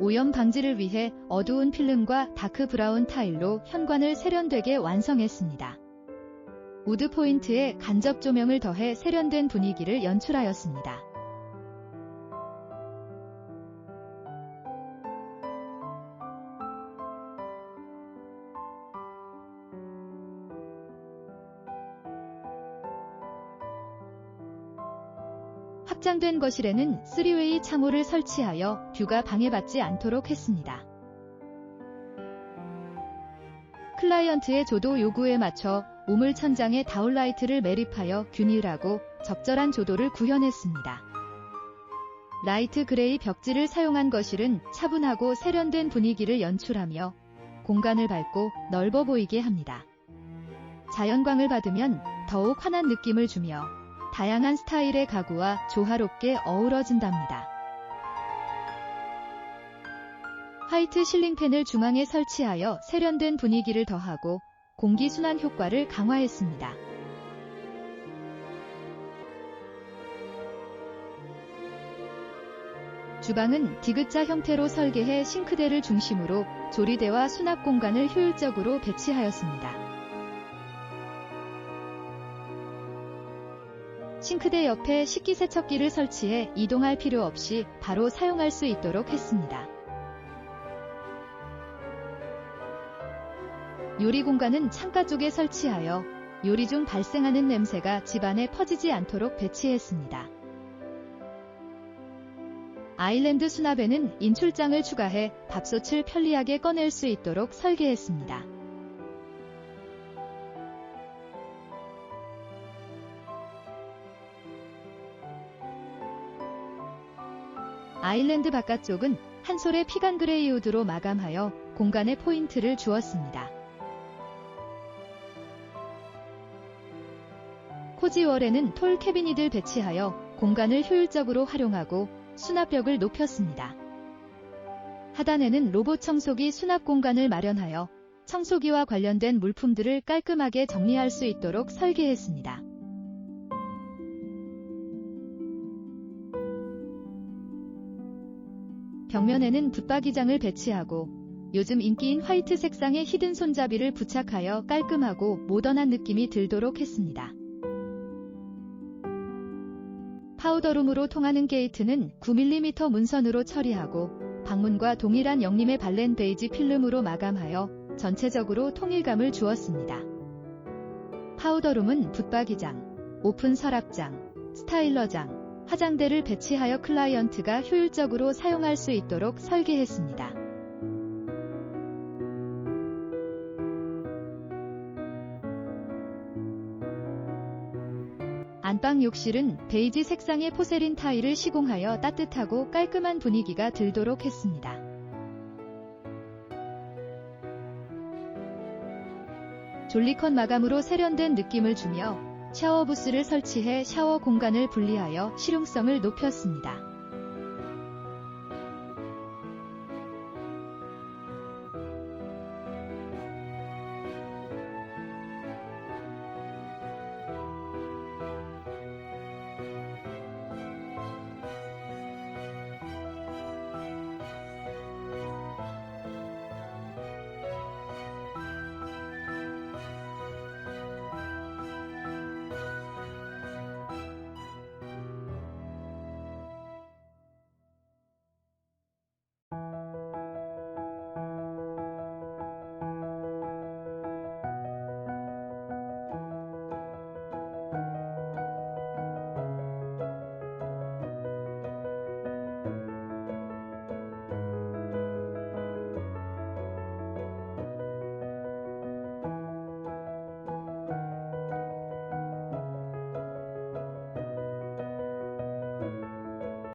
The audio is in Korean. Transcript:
오염 방지를 위해 어두운 필름과 다크 브라운 타일로 현관을 세련되게 완성했습니다. 우드 포인트에 간접 조명을 더해 세련된 분위기를 연출하였습니다. 확장된 거실에는 3웨이 창호를 설치하여 뷰가 방해받지 않도록 했습니다. 클라이언트의 조도 요구에 맞춰 우물 천장에 다운라이트를 매립하여 균일하고 적절한 조도를 구현했습니다. 라이트 그레이 벽지를 사용한 거실은 차분하고 세련된 분위기를 연출하며 공간을 밝고 넓어 보이게 합니다. 자연광을 받으면 더욱 환한 느낌을 주며 다양한 스타일의 가구와 조화롭게 어우러진답니다. 화이트 실링팬을 중앙에 설치하여 세련된 분위기를 더하고 공기순환 효과를 강화했습니다. 주방은 디귿자 형태로 설계해 싱크대를 중심으로 조리대와 수납 공간을 효율적으로 배치하였습니다. 싱크대 옆에 식기세척기를 설치해 이동할 필요 없이 바로 사용할 수 있도록 했습니다. 요리 공간은 창가 쪽에 설치하여 요리 중 발생하는 냄새가 집안에 퍼지지 않도록 배치했습니다. 아일랜드 수납에는 인출장을 추가해 밥솥을 편리하게 꺼낼 수 있도록 설계했습니다. 아일랜드 바깥쪽은 한 솔의 피간 그레이 우드로 마감하여 공간에 포인트를 주었습니다. 코지월에는 톨 캐비닛을 배치하여 공간을 효율적으로 활용하고 수납력을 높였습니다. 하단에는 로봇 청소기 수납 공간을 마련하여 청소기와 관련된 물품들을 깔끔하게 정리할 수 있도록 설계했습니다. 벽면에는 붙박이장을 배치하고 요즘 인기인 화이트 색상의 히든 손잡이를 부착하여 깔끔하고 모던한 느낌이 들도록 했습니다. 파우더룸으로 통하는 게이트는 9mm 문선으로 처리하고 방문과 동일한 영림의 발렌 베이지 필름으로 마감하여 전체적으로 통일감을 주었습니다. 파우더룸은 붙박이장, 오픈 서랍장, 스타일러장, 화장대를 배치하여 클라이언트가 효율적으로 사용할 수 있도록 설계했습니다. 안방 욕실은 베이지 색상의 포세린 타일을 시공하여 따뜻하고 깔끔한 분위기가 들도록 했습니다. 졸리컨 마감으로 세련된 느낌을 주며 샤워 부스를 설치해 샤워 공간을 분리하여 실용성을 높였습니다.